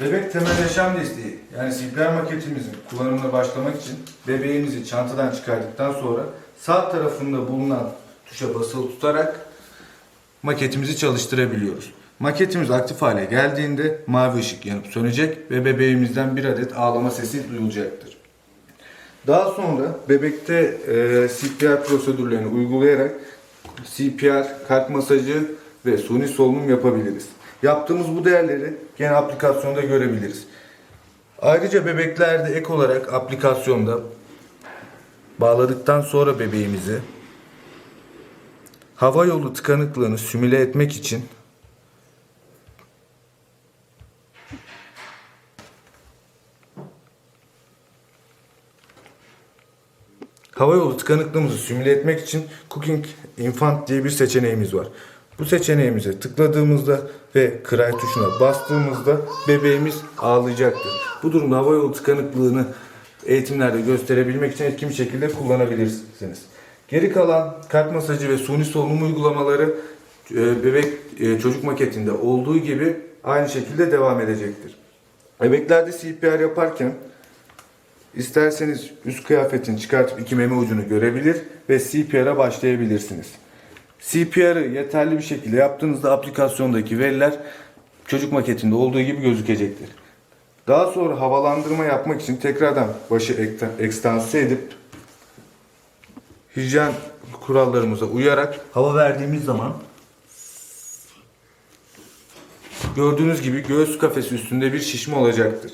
Bebek temel yaşam desteği yani CPR maketimizin kullanımına başlamak için bebeğimizi çantadan çıkardıktan sonra sağ tarafında bulunan tuşa basılı tutarak maketimizi çalıştırabiliyoruz. Maketimiz aktif hale geldiğinde mavi ışık yanıp sönecek ve bebeğimizden bir adet ağlama sesi duyulacaktır. Daha sonra bebekte e, CPR prosedürlerini uygulayarak CPR, kalp masajı ve suni solunum yapabiliriz. Yaptığımız bu değerleri gene aplikasyonda görebiliriz. Ayrıca bebeklerde ek olarak aplikasyonda bağladıktan sonra bebeğimizi hava yolu tıkanıklığını simüle etmek için Hava yolu tıkanıklığımızı simüle etmek için Cooking Infant diye bir seçeneğimiz var. Bu seçeneğimize tıkladığımızda ve cry tuşuna bastığımızda bebeğimiz ağlayacaktır. Bu durumda hava yolu tıkanıklığını eğitimlerde gösterebilmek için etkin bir şekilde kullanabilirsiniz. Geri kalan kalp masajı ve suni solunum uygulamaları e, bebek e, çocuk maketinde olduğu gibi aynı şekilde devam edecektir. Bebeklerde CPR yaparken İsterseniz üst kıyafetini çıkartıp iki meme ucunu görebilir ve CPR'a başlayabilirsiniz. CPR'ı yeterli bir şekilde yaptığınızda aplikasyondaki veriler çocuk maketinde olduğu gibi gözükecektir. Daha sonra havalandırma yapmak için tekrardan başı ekstanse edip hijyen kurallarımıza uyarak hava verdiğimiz zaman gördüğünüz gibi göğüs kafesi üstünde bir şişme olacaktır.